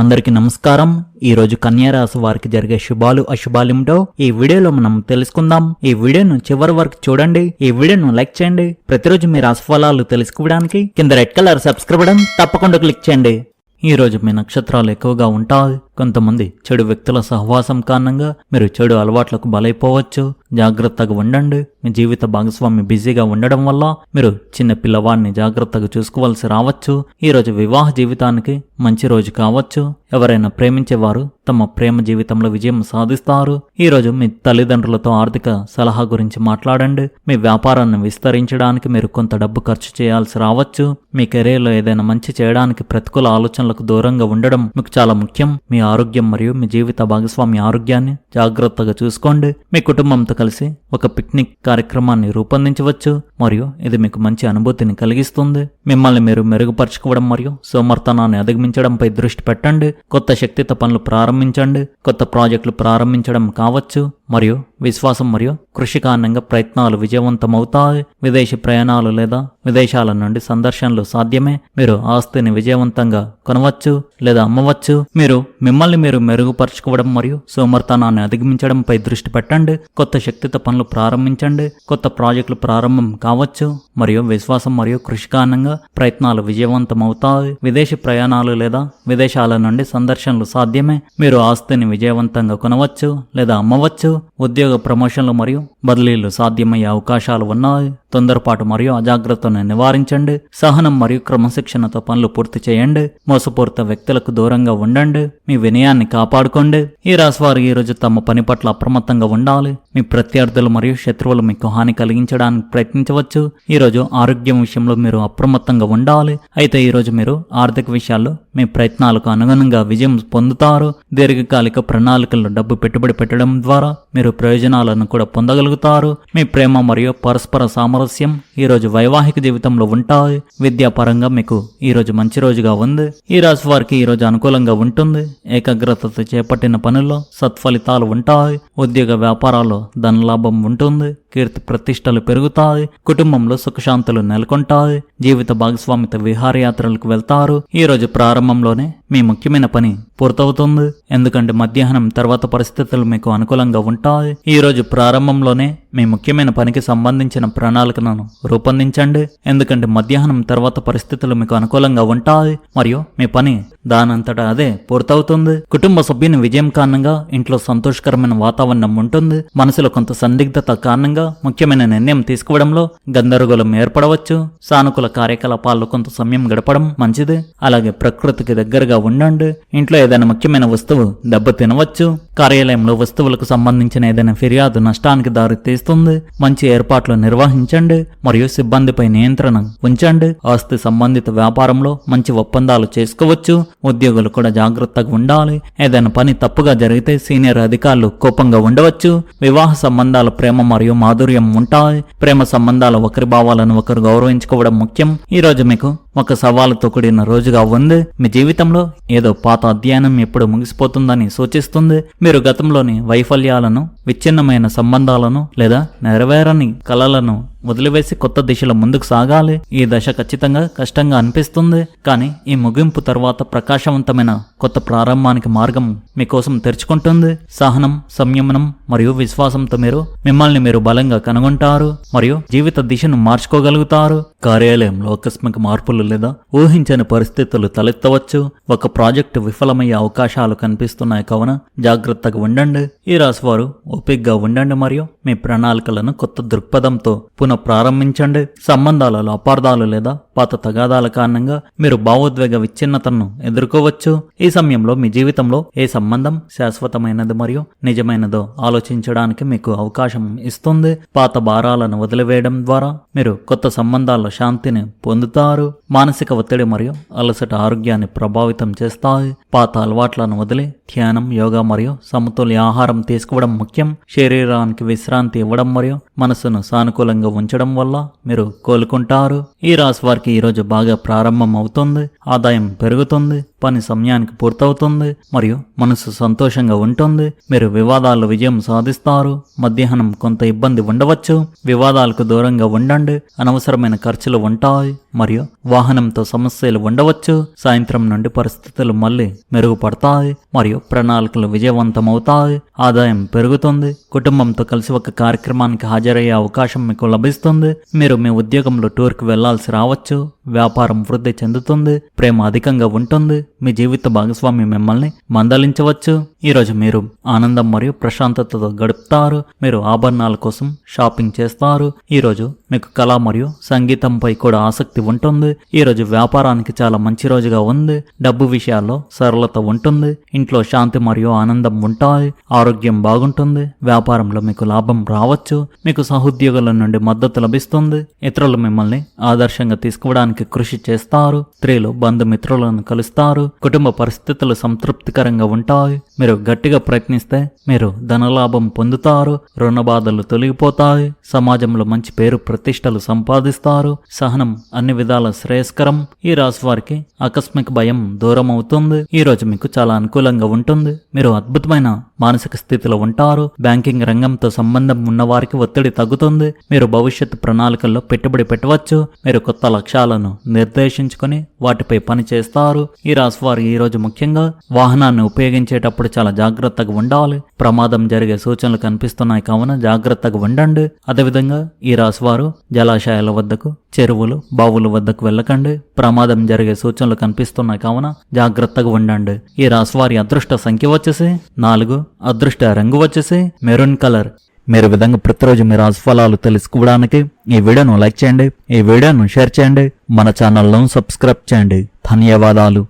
అందరికీ నమస్కారం. ఈ రోజు రాశి వారికి జరిగే శుభాలు అశుభాలేమిటో ఈ వీడియోలో మనం తెలుసుకుందాం. ఈ వీడియోను చివరి వరకు చూడండి. ఈ వీడియోను లైక్ చేయండి. ప్రతిరోజు మీ రాశి ఫలాలు తెలుసుకోవడానికి కింద రెడ్ కలర్ సబ్స్క్రైబ్ బటన్ తప్పకుండా క్లిక్ చేయండి. ఈ రోజు మీ నక్షత్రాలు ఎక్కువగా ఉంటాయి. కొంతమంది చెడు వ్యక్తుల సహవాసం కారణంగా మీరు చెడు అలవాట్లకు బలైపోవచ్చు. జాగ్రత్తగా ఉండండి. మీ జీవిత భాగస్వామి బిజీగా ఉండడం వల్ల మీరు చిన్న పిల్లవాడిని జాగ్రత్తగా చూసుకోవాల్సి రావచ్చు. ఈరోజు వివాహ జీవితానికి మంచి రోజు కావచ్చు. ఎవరైనా ప్రేమించేవారు తమ ప్రేమ జీవితంలో విజయం సాధిస్తారు. ఈ రోజు మీ తల్లిదండ్రులతో ఆర్థిక సలహా గురించి మాట్లాడండి. మీ వ్యాపారాన్ని విస్తరించడానికి మీరు కొంత డబ్బు ఖర్చు చేయాల్సి రావచ్చు. మీ కెరీర్లో ఏదైనా మంచి చేయడానికి ప్రతికూల ఆలోచనలకు దూరంగా ఉండడం మీకు చాలా ముఖ్యం. మీ ఆరోగ్యం మరియు మీ జీవిత భాగస్వామి ఆరోగ్యాన్ని జాగ్రత్తగా చూసుకోండి. మీ కుటుంబంతో కలిసి ఒక పిక్నిక్ కార్యక్రమాన్ని రూపొందించవచ్చు మరియు ఇది మీకు మంచి అనుభూతిని కలిగిస్తుంది. మిమ్మల్ని మీరు మెరుగుపరచుకోవడం మరియు సోమర్థనాన్ని అధిగమించడంపై దృష్టి పెట్టండి. కొత్త శక్తితో పనులు ప్రారంభించండి. కొత్త ప్రాజెక్టులు ప్రారంభించడం కావచ్చు. మరియు విశ్వాసం మరియు కృషి కారణంగా ప్రయత్నాలు విజయవంతమవుతాయి. విదేశీ ప్రయాణాలు లేదా విదేశాల నుండి సందర్శనలు సాధ్యమే. మీరు ఆస్తిని విజయవంతంగా కొనవచ్చు లేదా అమ్మవచ్చు. మీరు మిమ్మల్ని మీరు మెరుగుపరచుకోవడం మరియు సోమర్తనాన్ని అధిగమించడంపై దృష్టి పెట్టండి. కొత్త శక్తితో పనులు ప్రారంభించండి. కొత్త ప్రాజెక్టులు ప్రారంభం కావచ్చు మరియు విశ్వాసం మరియు కృషి కారణంగా ప్రయత్నాలు విజయవంతమవుతాయి. విదేశీ ప్రయాణాలు లేదా విదేశాల నుండి సందర్శనలు సాధ్యమే. మీరు ఆస్తిని విజయవంతంగా కొనవచ్చు లేదా అమ్మవచ్చు. ఉద్యోగ ప్రమోషన్లు మరియు బదిలీలు సాధ్యమయ్యే అవకాశాలు ఉన్నాయి. తొందరపాటు మరియు అజాగ్రత్తను నివారించండి. సహనం మరియు క్రమశిక్షణతో పనులు పూర్తి చేయండి. మోసపూరిత వ్యక్తులకు దూరంగా ఉండండి. మీ వినయాన్ని కాపాడుకోండి. ఈ రాశివారు ఈరోజు ఈ రోజు తమ పని పట్ల అప్రమత్తంగా ఉండాలి. మీ ప్రత్యర్థులు మరియు శత్రువులు మీకు హాని కలిగించడానికి ప్రయత్నించవచ్చు. ఈరోజు ఆరోగ్యం విషయంలో మీరు అప్రమత్తంగా ఉండాలి. అయితే ఈరోజు మీరు ఆర్థిక విషయాల్లో మీ ప్రయత్నాలకు అనుగుణంగా విజయం పొందుతారు. దీర్ఘకాలిక ప్రణాళికల్లో డబ్బు పెట్టుబడి పెట్టడం ద్వారా మీరు ప్రయోజనాలను కూడా పొందగలుగుతారు. మీ ప్రేమ మరియు పరస్పర సామర్థ్యం ఈ రోజు వైవాహిక జీవితంలో ఉంటాయి. విద్యాపరంగా మీకు ఈ రోజు మంచి రోజుగా ఉంది. ఈ రాశి వారికి ఈ రోజు అనుకూలంగా ఉంటుంది. ఏకాగ్రతతో చేపట్టిన పనుల్లో సత్ఫలితాలు ఉంటాయి. ఉద్యోగ వ్యాపారాల్లో ధనలాభం ఉంటుంది. కీర్తి ప్రతిష్టలు పెరుగుతాయి కుటుంబంలో సుఖశాంతులు నెలకొంటాయి జీవిత భాగస్వామిత విహారయాత్రలకు వెళ్తారు. ఈ రోజు ప్రారంభంలోనే మీ ముఖ్యమైన పని పూర్తవుతుంది. ఎందుకంటే మధ్యాహ్నం తర్వాత పరిస్థితులు మీకు అనుకూలంగా ఉంటాయి. ఈ రోజు ప్రారంభంలోనే మీ ముఖ్యమైన పనికి సంబంధించిన ప్రణాళికను రూపొందించండి. ఎందుకంటే మధ్యాహ్నం తర్వాత పరిస్థితులు మీకు అనుకూలంగా ఉంటాయి. మరియు మీ పని దానంతటా అదే పూర్తవుతుంది. కుటుంబ సభ్యుని విజయం కారణంగా ఇంట్లో సంతోషకరమైన వాతావరణం ఉంటుంది. మనసులో కొంత సందిగ్ధత కారణంగా ముఖ్యమైన నిర్ణయం తీసుకోవడంలో గందరగోళం ఏర్పడవచ్చు. సానుకూల కార్యకలాపాల్లో కొంత సమయం గడపడం మంచిది. అలాగే ప్రకృతికి దగ్గరగా ఉండండి. ఇంట్లో ఏదైనా ముఖ్యమైన వస్తువు దెబ్బ తినవచ్చు. కార్యాలయంలో వస్తువులకు సంబంధించిన ఏదైనా ఫిర్యాదు నష్టానికి దారి తీస్తుంది. మంచి ఏర్పాట్లు నిర్వహించండి. మరియు సిబ్బందిపై నియంత్రణ ఉంచండి. ఆస్తి సంబంధిత వ్యాపారంలో మంచి ఒప్పందాలు చేసుకోవచ్చు. ఉద్యోగులు కూడా జాగ్రత్తగా ఉండాలి. ఏదైనా పని తప్పుగా జరిగితే సీనియర్ అధికారులు కోపంగా ఉండవచ్చు. వివాహ సంబంధాల ప్రేమ మరియు మాధుర్యం ఉంటాయి. ప్రేమ సంబంధాల ఒకరి భావాలను ఒకరు గౌరవించుకోవడం ముఖ్యం. ఈ రోజు మీకు ఒక సవాలుతో కూడిన రోజుగా ఉంది మీ జీవితంలో ఏదో పాత అధ్యయనం ఎప్పుడు ముగిసిపోతుందని సూచిస్తుంది. మీరు గతంలోని వైఫల్యాలను విచ్ఛిన్నమైన సంబంధాలను లేదా నెరవేరని కలలను వదిలివేసి కొత్త దిశలో ముందుకు సాగాలి. ఈ దశ ఖచ్చితంగా కష్టంగా అనిపిస్తుంది. కానీ ఈ ముగింపు తర్వాత ప్రకాశవంతమైన కొత్త ప్రారంభానికి మార్గం మీకోసం తెరుచుకుంటుంది. సహనం సంయమనం మరియు విశ్వాసంతో మీరు మిమ్మల్ని మీరు బలంగా కనుగొంటారు మరియు జీవిత దిశను మార్చుకోగలుగుతారు. కార్యాలయంలో ఆకస్మిక మార్పులు లేదా ఊహించని పరిస్థితులు తలెత్తవచ్చు. ఒక ప్రాజెక్టు విఫలమయ్యే అవకాశాలు కనిపిస్తున్నాయి కావున జాగ్రత్తగా ఉండండి. ఈ రాశివారు ఓపిక్గా ఉండండి మరియు మీ ప్రణాళికలను కొత్త దృక్పథంతో పునః ప్రారంభించండి. సంబంధాలలో అపార్థాలు లేదా పాత తగాదాల కారణంగా మీరు భావోద్వేగ విచ్ఛిన్నతను ఎదుర్కోవచ్చు. ఈ సమయంలో మీ జీవితంలో ఏ సంబంధం శాశ్వతమైనది మరియు నిజమైనదో ఆలోచించడానికి మీకు అవకాశం ఇస్తుంది. పాత భారాలను వదిలివేయడం ద్వారా మీరు కొత్త సంబంధాల్లో శాంతిని పొందుతారు. మానసిక ఒత్తిడి మరియు అలసట ఆరోగ్యాన్ని ప్రభావితం చేస్తాయి. పాత అలవాట్లను వదిలి ధ్యానం యోగా మరియు సమతుల్య ఆహారం తీసుకోవడం ముఖ్యం. శరీరానికి విశ్రాంతి ఇవ్వడం మరియు మనసును సానుకూలంగా ఉంచడం వల్ల మీరు కోలుకుంటారు. ఈ రాశి వారికి ఈరోజు బాగా ప్రారంభం అవుతుంది ఆదాయం పెరుగుతుంది. పని సమయానికి పూర్తవుతుంది మరియు మనసు సంతోషంగా ఉంటుంది. మీరు వివాదాల్లో విజయం సాధిస్తారు మధ్యాహ్నం కొంత ఇబ్బంది ఉండవచ్చు వివాదాలకు దూరంగా ఉండండి అనవసరమైన ఖర్చులు ఉంటాయి మరియు వాహనంతో సమస్యలు ఉండవచ్చు. సాయంత్రం నుండి పరిస్థితులు మళ్ళీ మెరుగుపడతాయి మరియు ప్రణాళికలు విజయవంతమవుతాయి ఆదాయం పెరుగుతుంది కుటుంబంతో కలిసి ఒక కార్యక్రమానికి హాజరయ్యే అవకాశం మీకు లభిస్తుంది మీరు మీ ఉద్యోగంలో టూర్కి వెళ్ళాల్సి రావచ్చు వ్యాపారం వృద్ధి చెందుతుంది ప్రేమ అధికంగా ఉంటుంది మీ జీవిత భాగస్వామి మిమ్మల్ని మందలించవచ్చు. ఈరోజు మీరు ఆనందం మరియు ప్రశాంతతతో గడుపుతారు. మీరు ఆభరణాల కోసం షాపింగ్ చేస్తారు. ఈరోజు మీకు కళ మరియు సంగీతంపై కూడా ఆసక్తి ఉంటుంది. ఈరోజు వ్యాపారానికి చాలా మంచి రోజుగా ఉంది. డబ్బు విషయాల్లో సరళత ఉంటుంది. ఇంట్లో శాంతి మరియు ఆనందం ఉంటాయి. ఆరోగ్యం బాగుంటుంది. వ్యాపారంలో మీకు లాభం రావచ్చు. మీకు సహోద్యోగుల నుండి మద్దతు లభిస్తుంది. ఇతరులు మిమ్మల్ని ఆదర్శంగా తీసుకోవడానికి కృషి చేస్తారు. స్త్రీలు బంధుమిత్రులను కలుస్తారు. కుటుంబ పరిస్థితులు సంతృప్తికరంగా ఉంటాయి. మీరు గట్టిగా ప్రయత్నిస్తే మీరు ధనలాభం పొందుతారు. రుణ బాధలు తొలగిపోతాయి. సమాజంలో మంచి పేరు ప్రతిష్టలు సంపాదిస్తారు. సహనం అన్ని విధాల శ్రేయస్కరం. ఈ రాశి వారికి ఆకస్మిక భయం దూరం అవుతుంది. ఈ రోజు మీకు చాలా అనుకూలంగా ఉంటుంది. మీరు అద్భుతమైన మానసిక స్థితిలో ఉంటారు. బ్యాంకింగ్ రంగంతో సంబంధం ఉన్న వారికి ఒత్తిడి తగ్గుతుంది. మీరు భవిష్యత్తు ప్రణాళికల్లో పెట్టుబడి పెట్టవచ్చు. మీరు కొత్త లక్ష్యాలను నిర్దేశించుకొని వాటిపై పని చేస్తారు. ఈ రాశి వారు ఈ రోజు ముఖ్యంగా వాహనాన్ని ఉపయోగించేటప్పుడు చాలా జాగ్రత్తగా ఉండాలి. ప్రమాదం జరిగే సూచనలు కనిపిస్తున్నాయి కావున జాగ్రత్తగా ఉండండి. అదేవిధంగా ఈ రాశి వారు జలాశయాల వద్దకు చెరువులు బావుల వద్దకు వెళ్ళకండి. ప్రమాదం జరిగే సూచనలు కనిపిస్తున్నాయి కావున జాగ్రత్తగా ఉండండి. ఈ రాశి వారి అదృష్ట సంఖ్య వచ్చేసి నాలుగు. అదృష్ట రంగు వచ్చేసి మెరూన్ కలర్. మీరు విధంగా ప్రతిరోజు మీ రాశిఫలాలు తెలుసుకోవడానికి ఈ వీడియోను లైక్ చేయండి. ఈ వీడియోను షేర్ చేయండి. మన ఛానల్ను సబ్స్క్రైబ్ చేయండి. ధన్యవాదాలు.